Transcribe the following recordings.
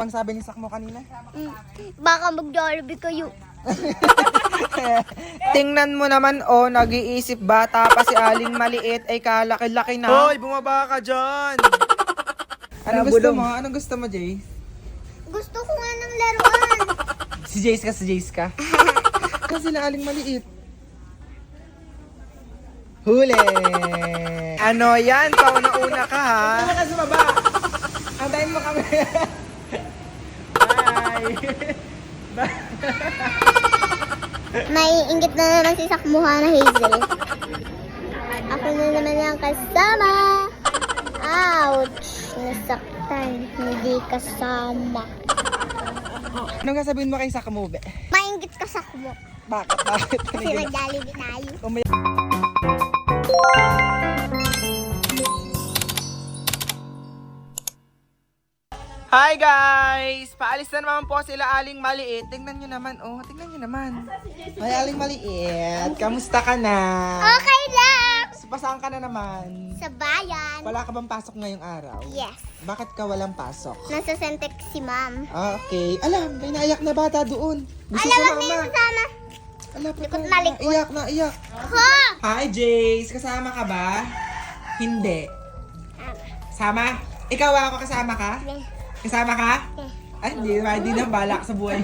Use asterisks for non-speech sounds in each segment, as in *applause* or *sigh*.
Pang sabi ni Sakmo kanina? Mm, baka mag-Jollibee kayo. *laughs* Tingnan mo naman, oh, nag-iisip bata pa si Aling maliit ay kalaki-laki na. Hoy, bumaba ka dyan! Anong gusto mo? Anong gusto mo, Jace? Gusto ko nga ng laruan. *laughs* Si Jace ka, si Jace ka. *laughs* Kasi na Aling maliit. Huli! Ano yan? Pauna-una ka, ha? Ano ka sa baba? Antayin mo kami. Bye! Naiingit na naman si Sakmuha na Hazel. Ako na naman ang kasama. Ouch! Nasaktan. Hindi kasama. Anong sasabihin mo kay Sakmo, be? Maingit ka Sakmo. Bakit? Bakit? Kasi nag-Jollibee tayo. Umay- Hi guys! Paalis na naman po sila Aling Maliit. Tingnan nyo naman, oh. Tingnan nyo naman. Hi Aling Maliit. Kamusta ka na? Okay lang! Pasaan ka na naman? Sa bayan. Wala ka bang pasok ngayong araw? Yes. Bakit ka walang pasok? Nasa Sentex si ma'am. Ah, okay. Alam, may naiyak na bata doon. Gusto Alam sumama. may kasama. Alam, Likod puta, na, likod. Naiyak, naiyak. Ha! Hi, Jace. Kasama ka ba? Hindi. Sama? Ikaw ako kasama ka? Kasama ka? Ay, hindi, hindi na balak sa buhay.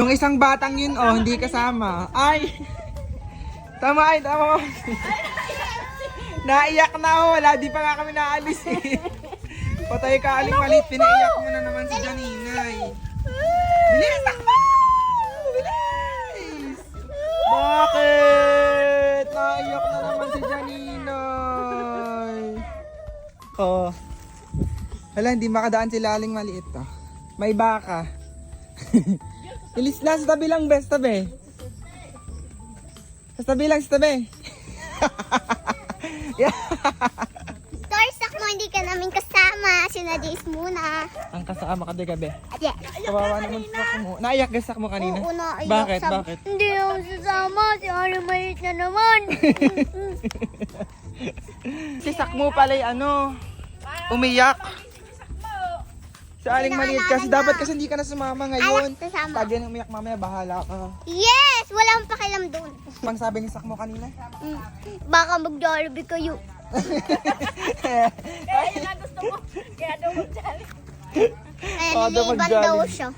Yung *laughs* isang batang yun, oh, hindi kasama. Ay! Tama, ay, tama. Naiyak na ako, wala, di pa nga kami naalis eh. Patay ka, aling malit, pinaiyak mo na naman si Janinay. Bilis, takbo! Bilis! Bakit? Naiyak na naman si Janinay. Oh. Wala, hindi makadaan sila aling maliit to. May baka. *laughs* Bilis na, sa tabi lang, best tabi. Sa tabi lang, sa tabi. *laughs* yeah. Sorry, Sakmo, hindi ka namin kasama. Sinadis muna. Ang kasama ka, gabi. Yes. Kawawa naman sa mo. Naiyak gasak mo kanina. Oo, naiyak. Bakit? Sabi- Bakit? Hindi ako sasama. Si Ari Malit na naman. *laughs* Si Sakmo pala ano, umiyak. Sa aling maliit kasi dapat kasi hindi ka na sumama ngayon. Alak, sasama. Pag yan umiyak mamaya, bahala ka. yes! Wala akong pakialam doon. Pang sabi ni Sakmo kanina. Mm, Baka mag-Jollibee kayo. *laughs* Kaya Oh, daw liliban mag-Jollibee. daw siya.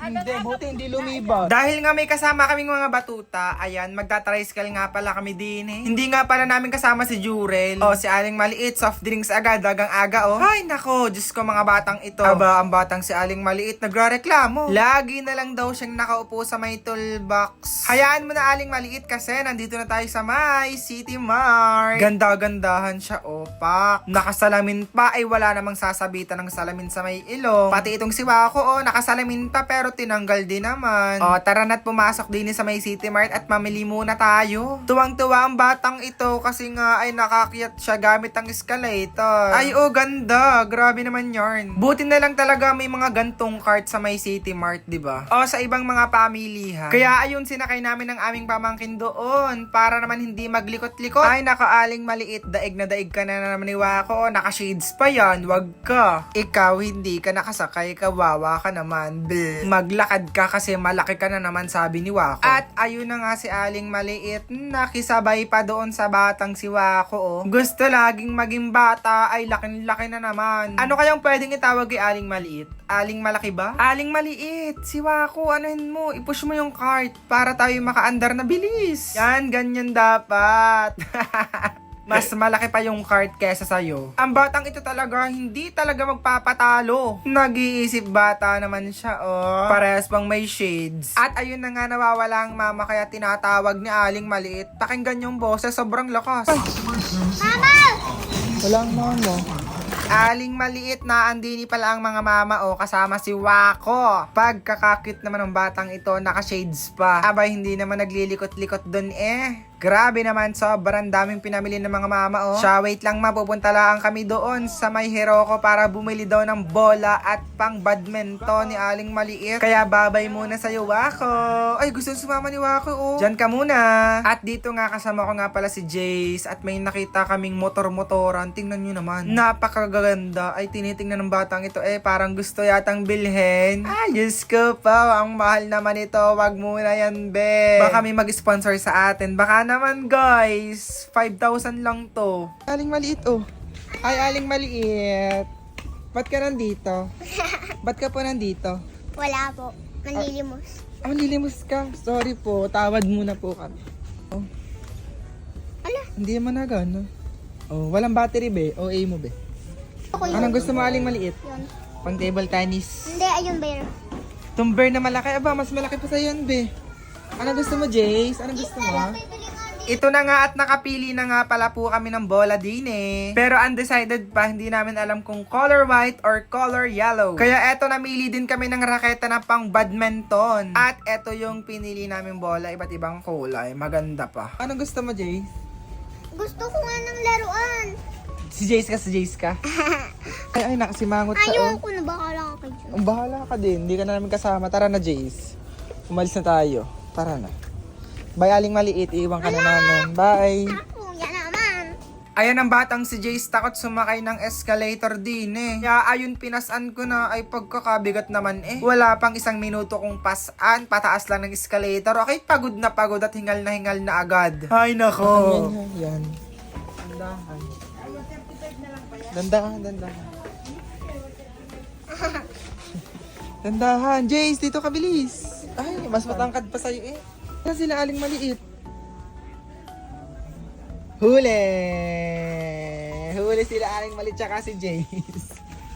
Hindi, buti hindi lumiba. Dahil nga may kasama kaming mga batuta, ayan, magtatricycle nga pala kami din eh. Hindi nga pala namin kasama si Jurel. O, si Aling Maliit, soft drinks agad, dagang aga oh. Ay, nako, Diyos ko mga batang ito. Aba, ang batang si Aling Maliit, nagre-reklamo. Lagi na lang daw siyang nakaupo sa may toolbox. Hayaan mo na Aling Maliit kasi nandito na tayo sa may City Mart. Ganda-gandahan siya, opak. Nakasalamin pa, ay wala namang sasabitan ng salamin sa may ilong. Pati itong siwa ko, oh, nakasalamin pa pero tinanggal din naman. Oh, tara na't pumasok din sa may City Mart at mamili muna tayo. Tuwang-tuwa ang batang ito kasi nga ay nakakyat siya gamit ang escalator. Ay, oh, ganda. Grabe naman yarn. Buti na lang talaga may mga gantong cart sa may City Mart, di ba? O sa ibang mga pamilihan. Kaya ayun, sinakay namin ang aming pamangkin doon para naman hindi maglikot-likot. Ay, nakaaling maliit. Daig na daig ka na naman ni Wako. Naka-shades pa yan. Wag ka. Ikaw, hindi ka nakasakay. Kawawa ka naman. Bleh. Maglakad ka kasi malaki ka na naman, sabi ni Wako. At ayun na nga si Aling Maliit. Nakisabay pa doon sa batang si Wako. Oh. Gusto laging maging bata. Ay, laking-laki na naman. Ano kayang pwedeng itawag kay Aling Maliit? Aling malaki ba? Aling maliit. Si Wako, anuhin mo. I-push mo yung cart para tayo makaandar na bilis. Yan, ganyan dapat. *laughs* Mas malaki pa yung cart kesa sa'yo. Ang batang ito talaga, hindi talaga magpapatalo. Nag-iisip bata naman siya, oh. Parehas pang may shades. At ayun na nga nawawala ang mama kaya tinatawag ni Aling Maliit. Pakinggan yung boses, sobrang lakas. Mama! Walang mama. Aling maliit na andini pala ang mga mama o kasama si Wako. Pagkakakit naman ng batang ito, naka-shades pa. Aba, hindi naman naglilikot-likot dun eh. Grabe naman, sobrang daming pinamili ng mga mama, oh. Siya, wait lang ma, pupunta lang kami doon sa may Hiroko para bumili daw ng bola at pang badminton ni Aling Maliit. Kaya babay muna sa'yo, Wako. Ay, gusto sumama ni Wako, oh. Diyan ka muna. At dito nga, kasama ko nga pala si Jace at may nakita kaming motor-motoran. Tingnan nyo naman. Napakaganda. Ay, tinitingnan ng batang ito, eh, parang gusto yatang bilhin. Ay, Diyos ko pa, ang mahal naman ito. Wag muna yan, be. Baka may mag-sponsor sa atin. Baka naman, guys. 5,000 lang to. Aling maliit, oh. Ay, aling maliit. Ba't ka nandito? *laughs* Ba't ka po nandito? Wala po. Manlilimos. Ah, lilimos ka. Sorry po. Tawad muna po kami. Oh, Ala, hindi naman na gano. Oh, walang battery, be. OA mo, be. yun. Anong gusto mo, aling maliit? Yun. Pang table tennis. Hindi, ayun, Bear. Tumber na malaki. Aba, mas malaki pa sa yan, be. Anong gusto mo, Jace? Anong gusto mo? Ito na nga at nakapili na nga pala po kami ng bola din eh. Pero undecided pa, hindi namin alam kung color white or color yellow. Kaya eto namili din kami ng raketa na pang badminton. At eto yung pinili namin bola, iba't ibang kulay. Maganda pa. Anong gusto mo, Jace? Gusto ko nga ng laruan. Si Jace ka, si Jace ka. *laughs* ay, ay, nakasimangot ka. Ayaw oh. ko na bakala ka kayo. Ang bahala ka din. Hindi ka na namin kasama. Tara na, Jace. Umalis na tayo. Tara na. Bye, aling maliit. Iiwan ka na namin. Bye. Ako, yan naman. Ayan ang batang si Jace takot sumakay ng escalator din eh. Kaya ayun pinasan ko na ay pagkakabigat naman eh. Wala pang isang minuto kung pasan, pataas lang ng escalator. Okay, pagod na pagod at hingal na hingal na agad. Ay nako. Yan, yan. Dandahan. Dandahan, dandahan. *laughs* Dandahan. Jace, dito ka bilis. Ay, mas matangkad pa sa'yo eh. Kaya sila aling maliit. Huli! Huli sila aling maliit tsaka si Jace.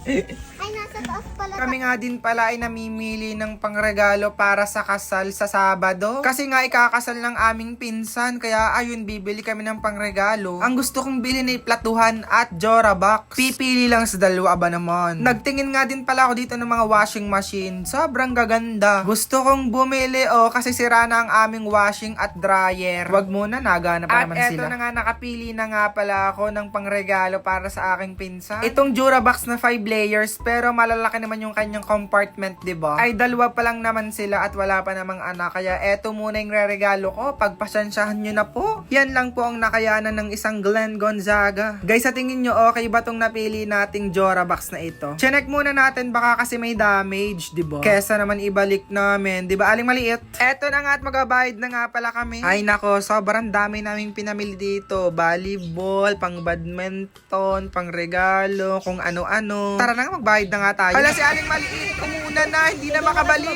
*laughs* Ay, nasa taas pala. Kami nga din pala ay namimili ng pangregalo para sa kasal sa Sabado. Kasi nga ikakasal ng aming pinsan, kaya ayun bibili kami ng pangregalo. Ang gusto kong bilhin ay platuhan at Jora box. Pipili lang sa dalawa ba naman. Nagtingin nga din pala ako dito ng mga washing machine. Sobrang gaganda. Gusto kong bumili oh kasi sira na ang aming washing at dryer. Wag muna, nagana pa At naman eto sila. na nga, nakapili na nga pala ako ng pangregalo para sa aking pinsan. Itong Jura box na 5 layers pero malalaki naman yung kanyang compartment, 'di ba? Ay dalawa pa lang naman sila at wala pa namang anak kaya eto muna yung reregalo ko. Pagpasensyahan nyo na po. Yan lang po ang nakayanan ng isang Glenn Gonzaga. Guys, sa tingin nyo okay ba tong napili nating Jora box na ito? Check muna natin baka kasi may damage, 'di ba? Kesa naman ibalik namin, 'di ba? Aling maliit. Eto na nga at magabayad na nga pala kami. Ay nako, sobrang dami naming pinamili dito. Volleyball, pang badminton, pang regalo, kung ano-ano. Tara na nga, magbayad na nga tayo. Hala si Aling Maliit, umuna na, hindi na makabalik.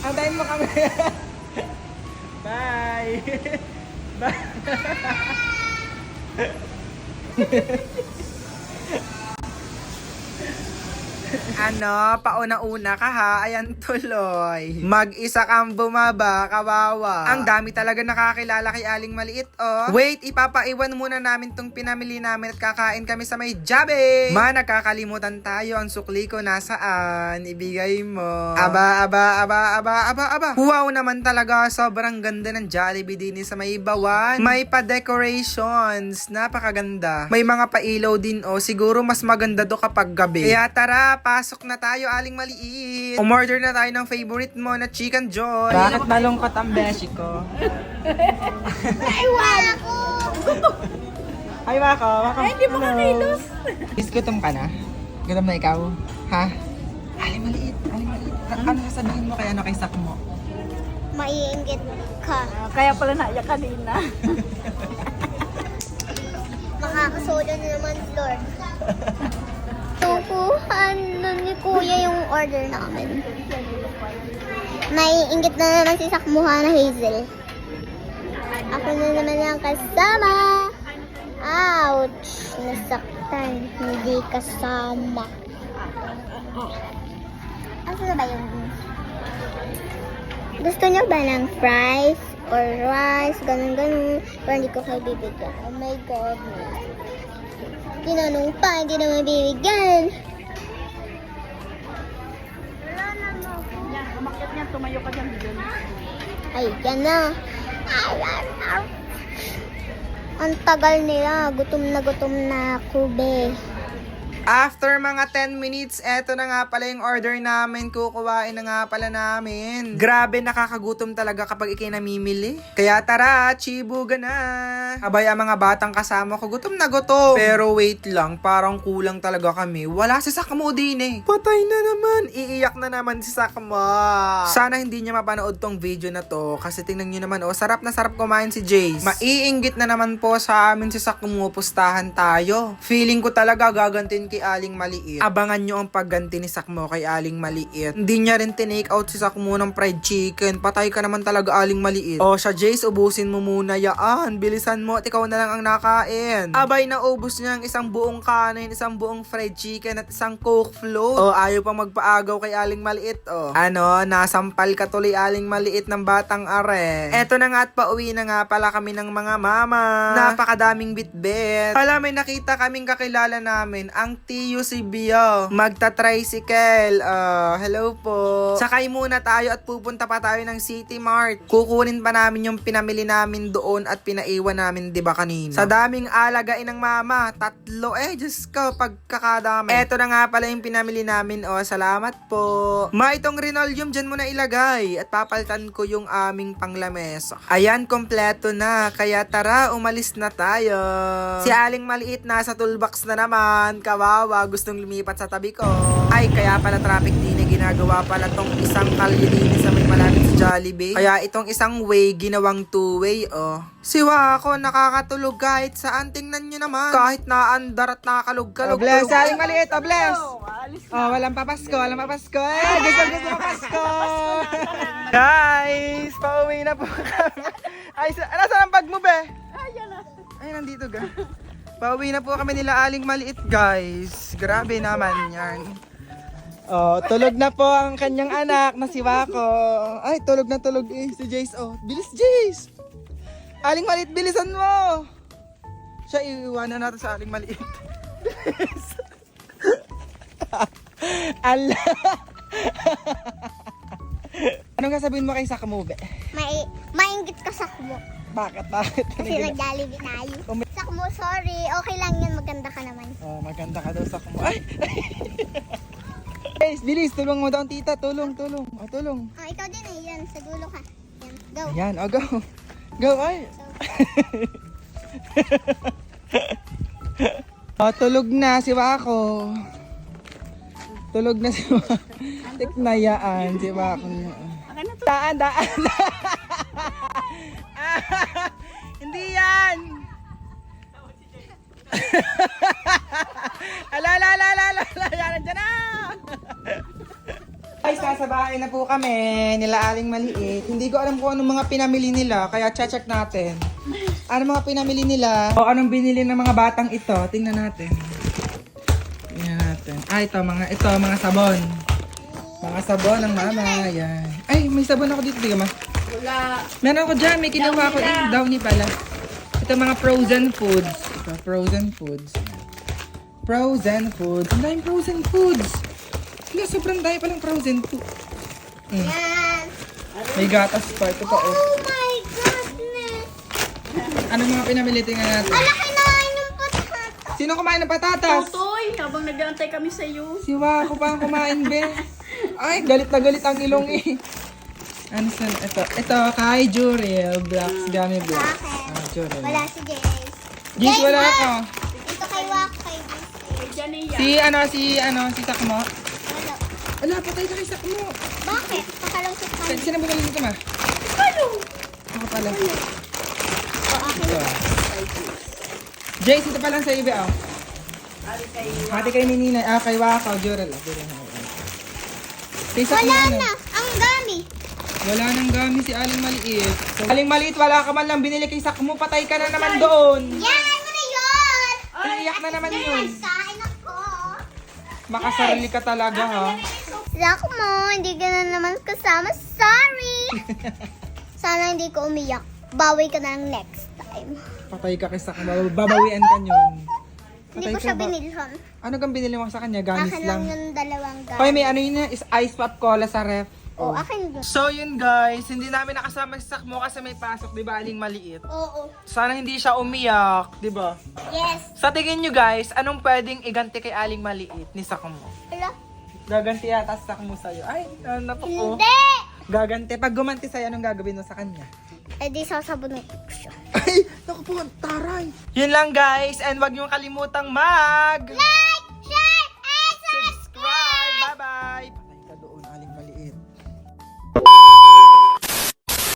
Antayin mo kami. Bye. *laughs* Ano, pauna-una ka ha, ayan tuloy. *laughs* Mag-isa kang bumaba, kawawa. Ang dami talaga nakakilala kay Aling Maliit, oh. Wait, ipapaiwan muna namin tong pinamili namin at kakain kami sa may Jabe. Ma, nagkakalimutan tayo, ang sukli ko nasaan, ibigay mo. Aba, aba, aba, aba, aba, aba. Wow naman talaga, sobrang ganda ng Jollibee din sa may bawan. May pa-decorations, napakaganda. May mga pailaw din, oh. Siguro mas maganda do kapag gabi. Kaya tara, pasok na tayo, aling maliit. Umorder na tayo ng favorite mo na Chicken Joy. Bakit malungkot ang beshi ko? Iwan ako. Hi, Wako. Wako. Ay, hindi mo kakilos. Is, gutom ka na? Gutom na ikaw? Ha? Aling maliit, aling maliit. Ano sasabihin mo kay ano kay sak mo? Maiingit ka. Kaya pala naiyak kanina. Makakasoda na naman, Lord. *laughs* order namin. Naiingit na naman si Sakmuha na Hazel. Ako na naman ang kasama. Ouch! Nasaktan. Hindi kasama. Asa na ba yung... Gusto niyo ba ng fries or rice, ganun ganun. Pero hindi ko kayo bibigyan. Oh my God. Tinanong pa, hindi naman bibigyan. Umakyat niya, tumayo ka dyan. dyan. Ay, yan na. Ay, ay, ay. Ang tagal nila. Gutom na gutom na ako, be. After mga 10 minutes, eto na nga pala yung order namin. Kukuhain na nga pala namin. Grabe, nakakagutom talaga kapag ikay namimili. Kaya tara, chibuga na. Abay, ang mga batang kasama ko, gutom na gutom. Pero wait lang, parang kulang talaga kami. Wala si Sakmo din eh. Patay na naman. Iiyak na naman si Sakmo. Sana hindi niya mapanood tong video na to. Kasi tingnan niyo naman, oh, sarap na sarap kumain si Jace. Maiinggit na naman po sa amin si Sakmo. Pustahan tayo. Feeling ko talaga gagantin kay Aling Maliit. Abangan nyo ang pagganti ni Sakmo kay Aling Maliit. Hindi niya rin tinake out si Sakmo ng fried chicken. Patay ka naman talaga Aling Maliit. O siya Jace, ubusin mo muna yaan. Bilisan mo at ikaw na lang ang nakain. Abay na ubus niya ang isang buong kanin, isang buong fried chicken at isang coke float. O ayaw pa magpaagaw kay Aling Maliit. O ano, nasampal ka tuloy Aling Maliit ng batang are. Eto na nga at pauwi na nga pala kami ng mga mama. Napakadaming bitbit. Pala may nakita kaming kakilala namin, ang Tiyo si Bio. Magta-tricycle. Ah, hello po. Sakay muna tayo at pupunta pa tayo ng City Mart. Kukunin pa namin yung pinamili namin doon at pinaiwan namin 'di ba kanina. Sa daming alagain ng mama, tatlo eh, Diyos ko, pagkakadami. Eto na nga pala yung pinamili namin. Oh, salamat po. Ma, itong Rinolium dyan mo na ilagay at papalitan ko yung aming panglamesa. Ayan, kompleto na. Kaya tara, umalis na tayo. Si Aling Maliit nasa toolbox na naman. Kawawa, gustong lumipat sa tabi ko. Ay, kaya pala traffic din eh, ginagawa pala tong isang kalye din sa may malapit sa Jollibee. Kaya itong isang way, ginawang two-way, oh. Siwa ako, nakakatulog kahit saan. Tingnan nyo naman. Kahit naandar at nakakalog-kalog. Oh, bless, Aling Maliit, oh, bless. Oh, Oh, walang papasko, walang papasko. Eh, gusto gusto papasko. Guys, pauwi na po kami. Ay, sa, nasa ang bag mo, be? Ayan na. Ay, nandito ga. Pauwi na po kami nila aling maliit, guys. Grabe naman yan. Oh, tulog na po ang kanyang anak na si Wako. Ay, tulog na tulog eh, si Jace. Oh, bilis Jace. Aling maliit, bilisan mo. Siya, iiwanan natin sa aling maliit. Bilis. *laughs* Ala. Anong sasabihin mo kay Sakamube? May, maingit ka sa kumo. Bakit? Bakit? Kasi nag-jollibee tayo. Sa kumo, sorry. Okay lang yan. Maganda ka naman. Oh, maganda ka daw sa kumo. Ay! *laughs* Guys, bilis, tulong mo daw ang tita. Tulong, tulong. Oh, tulong. Ah, ikaw din eh. Yan, sa dulo ka. Yan, go. Ayan, oh, go. Go, ay. *laughs* oh, tulog na si Wako. Tulog na si Wako. Tiknayaan si Wako. Daan, daan. *laughs* Hindi yan. *laughs* ala, ala, ala, ala, ala, ala, ala, nandiyan na. Ay, sasabahin na po kami nila Aling Maliit. Hindi ko alam kung anong mga pinamili nila, kaya check natin. Ano mga pinamili nila? O anong binili ng mga batang ito? Tingnan natin. Tingnan natin. Ah, ito, mga, ito, mga sabon. Mga sabon ng mama, yan. Ay, may sabon ako dito, di ka ma? Wala. Meron ako dyan, may kinuha ko. Eh, downy pala. Ito mga frozen foods. Frozen foods. Frozen foods. Ang daming frozen foods. Sila, sobrang dami palang frozen food. Mm. May gatas pa. Ito pa, oh. Oh my goodness. Ano mga pinamili? Tingnan natin. Malaki na yung patatas. Sino kumain ng patatas? Tutoy, habang nag-aantay kami sa iyo. Si Wako pa ang kumain, be. Ay, galit na galit ang ilong eh. Ano san? Ito, ito, kay Jurel. Blacks, gummy blocks. Bakit? Ah, Jurel. Wala si Jace. Gis, wala ako. Ito kay Wak, kay Jania. Si, ano, si, ano, si Sakmo. Wala. Wala, patay ka kay Sakmo. Bakit? Pakalungsot ka. Sino mo nalito ma? Ano? Ako pala. O, akin. Ito. Jace, ito pa lang sa iba, oh. Ate kay ni Ninay. Ah, kay Wakaw, Jurel. Ah, Jurel. Kay Sakmo, Wala ano? na. Ang dami. Wala nang gamit si Aling Maliit. So, Aling Maliit, wala ka man lang binili kay Sakmo. Patay ka na naman doon. Yan, ano na yun? Iiyak na naman yun. Makasarili ka talaga, ha? Sak mo, hindi ka na naman kasama. Sorry. *laughs* Sana hindi ko umiyak. Bawi ka na lang next time. Patay ka kay Sakmo. Babawian ka yun. *laughs* Hindi ko siya binilhan. Ano kang binili mo sa kanya? Ganis Akin lang lang. yung dalawang Hoy, gamit. may ano yun is ice pop cola sa ref. Oh, akin doon. So yun guys, hindi namin nakasama si Sakmo kasi may pasok, di ba, aling maliit. Oo. Sana hindi siya umiyak, di ba? Yes. Sa tingin nyo guys, anong pwedeng iganti kay aling maliit ni Sakmo? Ala. Gaganti yata si Sakmo sa'yo. Ay, ano po ko. Hindi! Gaganti. Pag gumanti sa'yo, anong gagawin mo sa kanya? Eh di sasabunin ko siya. Ay, naku po, taray. Yun lang guys, and wag niyong kalimutang mag...